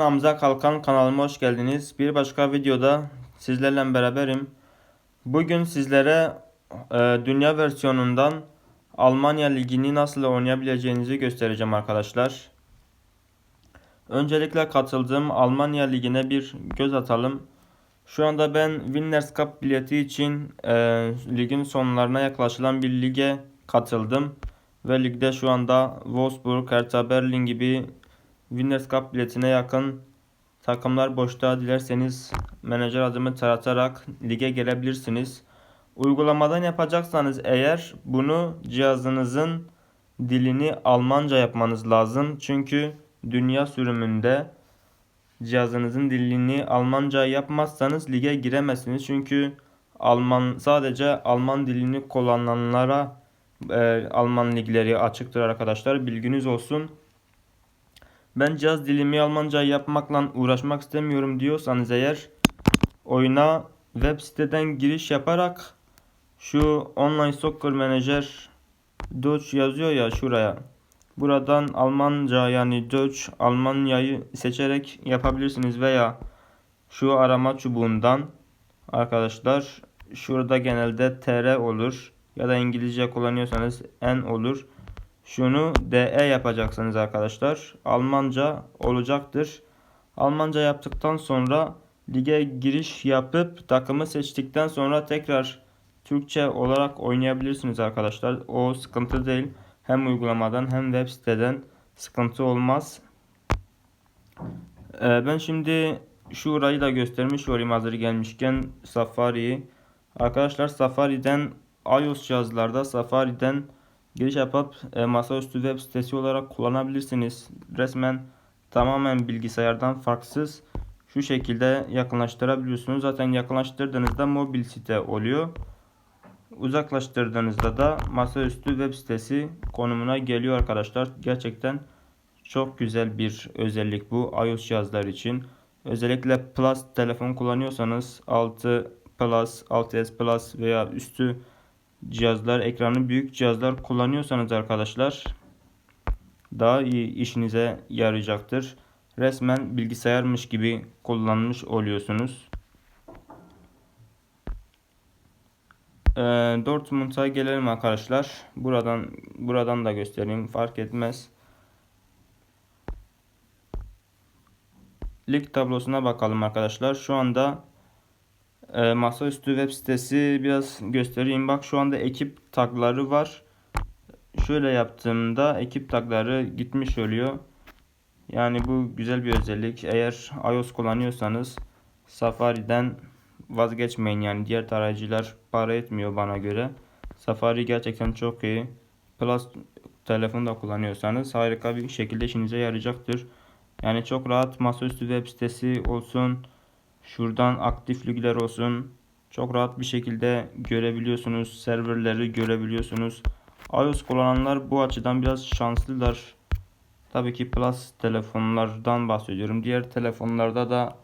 Hamza Kalkan kanalıma hoş geldiniz. Bir başka videoda sizlerle beraberim. Bugün sizlere e, dünya versiyonundan Almanya Ligi'ni nasıl oynayabileceğinizi göstereceğim arkadaşlar. Öncelikle katıldığım Almanya Ligi'ne bir göz atalım. Şu anda ben Winners Cup bileti için e, ligin sonlarına yaklaşılan bir lige katıldım. Ve ligde şu anda Wolfsburg, Hertha Berlin gibi Winners Cup biletine yakın takımlar boşta. Dilerseniz menajer adımı taratarak lige gelebilirsiniz. Uygulamadan yapacaksanız eğer bunu cihazınızın dilini Almanca yapmanız lazım. Çünkü dünya sürümünde cihazınızın dilini Almanca yapmazsanız lige giremezsiniz. Çünkü Alman sadece Alman dilini kullananlara e, Alman ligleri açıktır arkadaşlar. Bilginiz olsun. Ben cihaz dilimi Almanca yapmakla uğraşmak istemiyorum diyorsanız eğer oyuna web siteden giriş yaparak şu online soccer manager Deutsch yazıyor ya şuraya. Buradan Almanca yani Deutsch Almanya'yı seçerek yapabilirsiniz veya şu arama çubuğundan arkadaşlar şurada genelde TR olur ya da İngilizce kullanıyorsanız N olur. Şunu DE yapacaksınız arkadaşlar. Almanca olacaktır. Almanca yaptıktan sonra lige giriş yapıp takımı seçtikten sonra tekrar Türkçe olarak oynayabilirsiniz arkadaşlar. O sıkıntı değil. Hem uygulamadan hem web siteden sıkıntı olmaz. Ee, ben şimdi şu orayı da göstermiş olayım hazır gelmişken Safari'yi. Arkadaşlar Safari'den iOS cihazlarda Safari'den giriş yapıp e, masaüstü web sitesi olarak kullanabilirsiniz. Resmen tamamen bilgisayardan farksız şu şekilde yakınlaştırabiliyorsunuz. Zaten yakınlaştırdığınızda mobil site oluyor. Uzaklaştırdığınızda da masaüstü web sitesi konumuna geliyor arkadaşlar. Gerçekten çok güzel bir özellik bu iOS cihazlar için. Özellikle Plus telefon kullanıyorsanız 6 Plus, 6s Plus veya üstü cihazlar, ekranı büyük cihazlar kullanıyorsanız arkadaşlar daha iyi işinize yarayacaktır. Resmen bilgisayarmış gibi kullanmış oluyorsunuz. Ee, Dortmund'a gelelim arkadaşlar. Buradan buradan da göstereyim fark etmez. Lig tablosuna bakalım arkadaşlar. Şu anda e, masaüstü web sitesi biraz göstereyim. Bak şu anda ekip tagları var. Şöyle yaptığımda ekip tagları gitmiş oluyor. Yani bu güzel bir özellik. Eğer iOS kullanıyorsanız Safari'den vazgeçmeyin. Yani diğer tarayıcılar para etmiyor bana göre. Safari gerçekten çok iyi. Plus telefonu da kullanıyorsanız harika bir şekilde işinize yarayacaktır. Yani çok rahat masaüstü web sitesi olsun Şuradan aktif ligler olsun. Çok rahat bir şekilde görebiliyorsunuz. Serverleri görebiliyorsunuz. iOS kullananlar bu açıdan biraz şanslılar. Tabii ki Plus telefonlardan bahsediyorum. Diğer telefonlarda da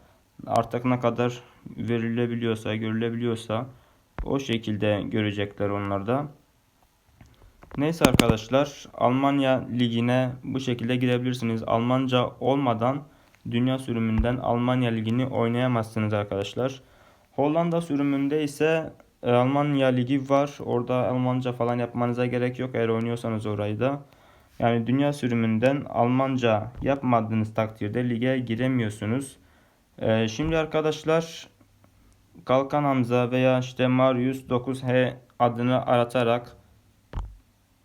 artık ne kadar verilebiliyorsa, görülebiliyorsa o şekilde görecekler onlar da. Neyse arkadaşlar Almanya ligine bu şekilde girebilirsiniz. Almanca olmadan Dünya sürümünden Almanya ligini oynayamazsınız arkadaşlar. Hollanda sürümünde ise e, Almanya ligi var. Orada Almanca falan yapmanıza gerek yok eğer oynuyorsanız orayı da. Yani dünya sürümünden Almanca yapmadığınız takdirde lige giremiyorsunuz. Ee, şimdi arkadaşlar Kalkan Hamza veya işte Marius 9H adını aratarak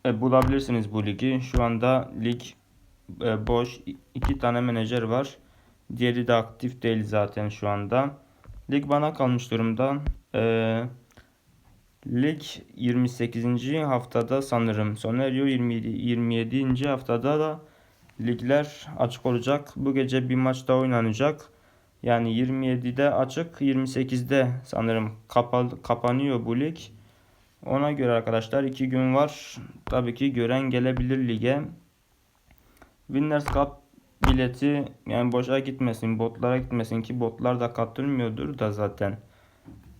e, bulabilirsiniz bu ligi. Şu anda lig e, boş. iki tane menajer var. Diğeri de aktif değil zaten şu anda. Lig bana kalmış durumda. Ee, lig 28. haftada sanırım sona eriyor. 27, 27. haftada da ligler açık olacak. Bu gece bir maç daha oynanacak. Yani 27'de açık, 28'de sanırım kapalı, kapanıyor bu lig. Ona göre arkadaşlar 2 gün var. Tabii ki gören gelebilir lige. Winners Cup bileti yani boşa gitmesin, botlara gitmesin ki botlar da katılmıyordur da zaten.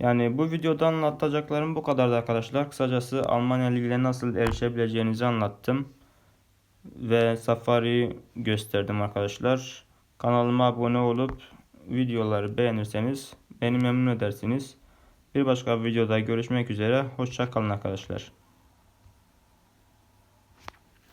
Yani bu videoda anlatacaklarım bu kadardı arkadaşlar. Kısacası Almanya Ligi'ne nasıl erişebileceğinizi anlattım. Ve Safari gösterdim arkadaşlar. Kanalıma abone olup videoları beğenirseniz beni memnun edersiniz. Bir başka videoda görüşmek üzere. Hoşça kalın arkadaşlar.